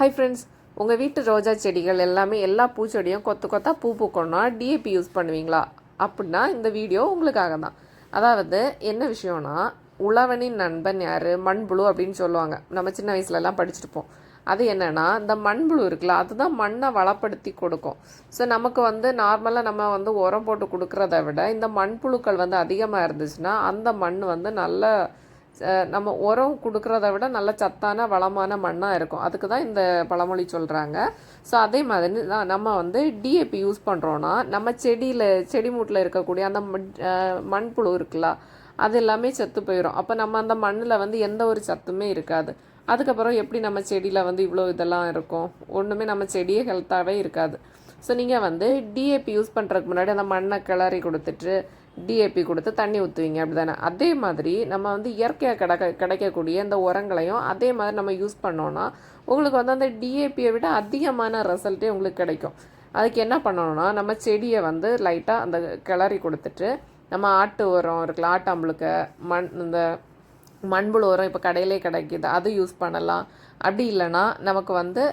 Hi friends உங்கள் வீட்டு ரோஜா செடிகள் எல்லாமே எல்லா பூச்செடியும் கொத்து கொத்தா பூ பூக்கணும்னா டிஏபி யூஸ் பண்ணுவீங்களா? அப்படின்னா இந்த வீடியோ உங்களுக்காக தான். அதாவது என்ன விஷயம்னா உழவனின் நண்பன் யார்? மண்புழு அப்படின்னு சொல்லுவாங்க. நம்ம சின்ன வயசுலலாம் படிச்சிருப்போம். அது என்னென்னா இந்த மண்புழு இருக்குல்ல அதுதான் மண்ணை வளப்படுத்தி கொடுக்கும். ஸோ நமக்கு வந்து நார்மலாக நம்ம வந்து உரம் போட்டு கொடுக்குறத விட இந்த மண்புழுக்கள் வந்து அதிகமாக இருந்துச்சுன்னா அந்த மண் வந்து நல்ல நம்ம உரம் கொடுக்குறத விட நல்ல சத்தான வளமான மண்ணாக இருக்கும். அதுக்கு தான் இந்த பழமொழி சொல்கிறாங்க ஸோ அதே மாதிரி தான் நம்ம வந்து டிஏபி யூஸ் பண்ணுறோன்னா நம்ம செடியில் செடி மூட்டில் இருக்கக்கூடிய அந்த மண்புழு இருக்குல்ல அது எல்லாமே செத்து போயிடும் அப்போ நம்ம அந்த மண்ணில் வந்து எந்த ஒரு சத்துமே இருக்காது. அதுக்கப்புறம் எப்படி நம்ம செடியில் வந்து இவ்வளோ இதெல்லாம் இருக்கும்? ஒன்றுமே நம்ம செடியே ஹெல்த்தாகவே இருக்காது. ஸோ நீங்கள் வந்து டிஏபி யூஸ் பண்ணுறதுக்கு முன்னாடி அந்த மண்ணை கிளறி கொடுத்துட்டு டிஏபி கொடுத்து தண்ணி ஊற்றுவீங்க அப்படி தானே அதே மாதிரி நம்ம வந்து இயற்கையாக கிடக்க கிடைக்கக்கூடிய இந்த உரங்களையும் அதே மாதிரி நம்ம யூஸ் பண்ணோன்னா உங்களுக்கு வந்து அந்த டிஏபியை விட அதிகமான ரிசல்ட்டே உங்களுக்கு கிடைக்கும். அதுக்கு என்ன பண்ணணும்னா நம்ம செடியை வந்து லைட்டாக அந்த கிளறி கொடுத்துட்டு நம்ம ஆட்டு உரம் இருக்குல்ல ஆட்டாம்புழுக்க மண் இந்த மண்புழு உரம் இப்போ கடையிலே கிடைக்கிது அது யூஸ் பண்ணலாம். அப்படி இல்லைன்னா நமக்கு வந்து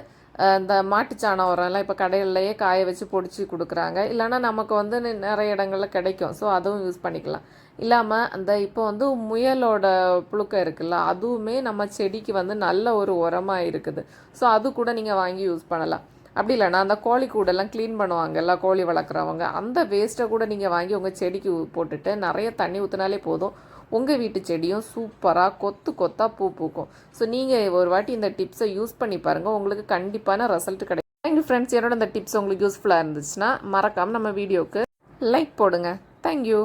இந்த மாட்டுச்சாணம் உரம்லாம் இப்போ கடையிலேயே காய வச்சு பொடிச்சு கொடுக்குறாங்க. இல்லைன்னா நமக்கு வந்து நிறைய இடங்களில் கிடைக்கும். ஸோ அதுவும் யூஸ் பண்ணிக்கலாம். இல்லாமல் அந்த இப்போ வந்து முயலோட புழுக்கம் இருக்குல்ல அதுவுமே நம்ம செடிக்கு வந்து நல்ல ஒரு உரமாக இருக்குது. ஸோ அது கூட நீங்கள் வாங்கி யூஸ் பண்ணலாம். அப்படி இல்லைன்னா அந்த கோழி கூடெல்லாம் க்ளீன் பண்ணுவாங்கல்ல கோழி வளர்க்குறவங்க அந்த வேஸ்ட்டை கூட நீங்கள் வாங்கி உங்கள் செடிக்கு போட்டுட்டு நிறைய தண்ணி ஊற்றினாலே போதும். உங்கள் வீட்டு செடியும் சூப்பராக கொத்து கொத்தாக பூ பூக்கும். ஸோ நீங்கள் ஒரு வாட்டி இந்த டிப்ஸை யூஸ் பண்ணி பாருங்கள் உங்களுக்கு கண்டிப்பான ரிசல்ட் கிடைக்கும். தேங்க்யூ ஃப்ரெண்ட்ஸ் என்னோட இந்த டிப்ஸ் உங்களுக்கு யூஸ்ஃபுல்லாக இருந்துச்சுன்னா மறக்காமல் நம்ம வீடியோவுக்கு லைக் போடுங்க. தேங்க்யூ